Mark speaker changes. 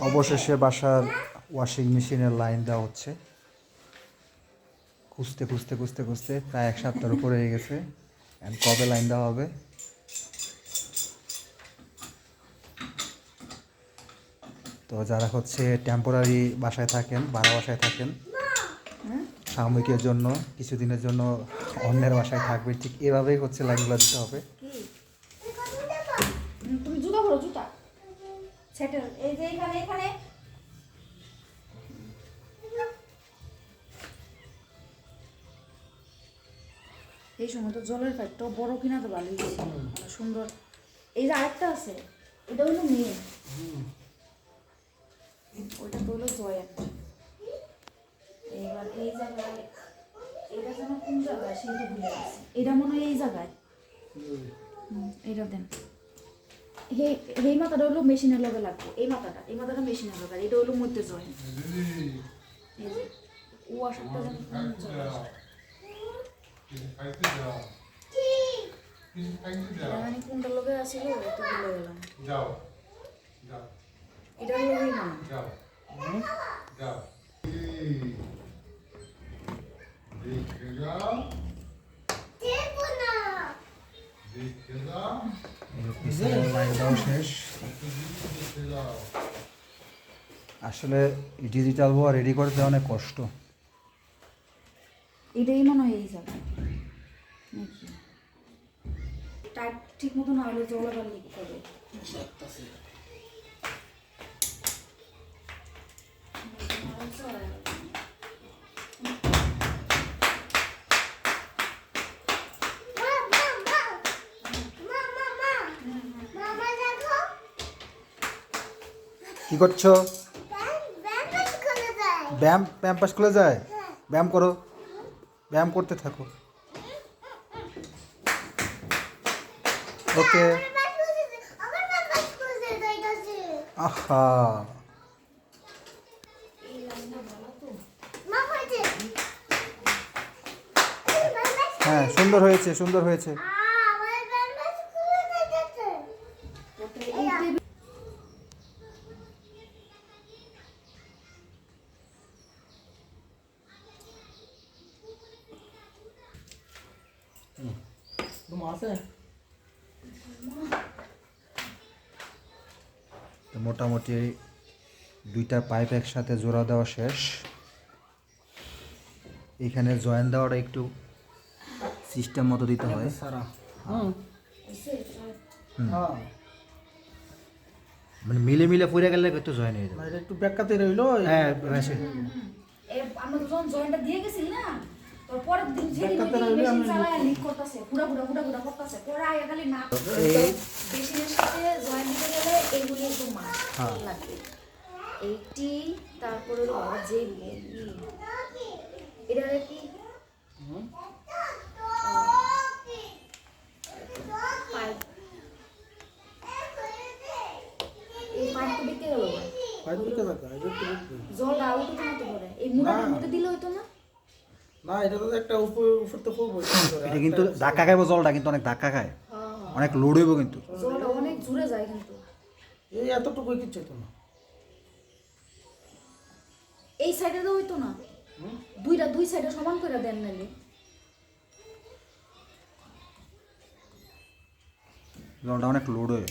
Speaker 1: অবশেষে বাসার ওয়াশিং মেশিনের লাইন দেওয়া হচ্ছে। খুঁজতে খুঁজতে খুঁজতে খুঁজতে প্রায় এক সপ্তাহের উপরে হয়ে গেছে। And কবে লাইন দেওয়া হবে? তো যারা হচ্ছে টেম্পোরারি বাসায় থাকেন, ভাড়া বাসায় থাকেন, সাময়িকের জন্য, কিছুদিনের জন্য অন্যের বাসায় থাকবে, ঠিক এভাবেই হচ্ছে লাইনগুলো দিতে হবে।
Speaker 2: তুমি জুতা। সেটেল এই যে এখানে এখানে। এই সময় তো জলের পাইপটাও বড় কিনা তো ভালোই সুন্দর। এই যে আরেকটা আছে এটা হলো মেয়ে। ওইটা তো হলো জয়েন্ট। এবার এই জায়গায় এটা যেন কোন জায়গায় ভুলে গেছে। এটা মনে হয় এই জায়গায়। এটা দেন। এই মাথাটা হলো মেশিনের লগে লাগবে। এই মাথাটা এই মাথাটা মেশিনের লগে এটা হলো মধ্যে জয়েন্ট জায়গায় এটা মানে কোনটা লগে এটা গেলাম।
Speaker 3: যাও যাও
Speaker 2: না
Speaker 3: যাও যাও
Speaker 1: লাইন দেওয়া শেষ
Speaker 3: দেখে যাও
Speaker 1: আসলে ডিজিটাল বোয়া রেডি করতে অনেক কষ্ট।
Speaker 2: এটাই মনে হয় এই যাবে টাইট ঠিক মতো না হলে জল আবার লিক করে
Speaker 1: কি করছ? ব্যায়াম ব্যায়াম পাস খুলে যায়? ব্যায়াম করো। ব্যায়াম করতে থাকো। ওকে। হ্যাঁ সুন্দর হয়েছে সুন্দর হয়েছে। তো মোটামুটি দুইটা পাইপ একসাথে জোড়া দেওয়া শেষ। এখানে জয়েন দেওয়াটা একটু সিস্টেম মতো দিতে হয়। মানে মিলে মিলে পড়ে গেলে একটু জয়েন হয়ে যাবে।
Speaker 4: একটু ব্যাখ্যাতে রইল।
Speaker 1: হ্যাঁ হয়েছে
Speaker 2: এ আমরা তো যখন জয়েন্টটা দিয়ে গেছি না পরের দিন যেদিন
Speaker 4: দেখাতে
Speaker 2: ওই
Speaker 4: রইলে
Speaker 2: মেশিন চালায় লিক করতেছে পুরা পুরা পুরা পুরা করতেছে পরে আগে খালি না
Speaker 1: এই
Speaker 2: মেশিনের সাথে জয়েন্ট দিতে গেলে এইগুলি একদম মাস। লাগবে। এইটি তারপরে যে এটা কি? পাইপ। এই পাইপ তো। জল মতো করে এই মুড়াটার মধ্যে দিলে হইতো না?
Speaker 4: না এটা তো একটা উপর উপর তো খুব
Speaker 1: এটা কিন্তু ধাক্কা খাইব জলটা কিন্তু অনেক ধাক্কা খায়।
Speaker 2: হ্যাঁ
Speaker 1: অনেক লোড হইব কিন্তু।
Speaker 2: জলটা অনেক জুড়ে যায় কিন্তু।
Speaker 4: এই এতটুকু কিচ্ছু হতো না।
Speaker 2: এই সাইডে তো হইতো না। দুইটা দুই সাইডে সমান করে দেন নালে
Speaker 1: জলটা অনেক লোড হয়ে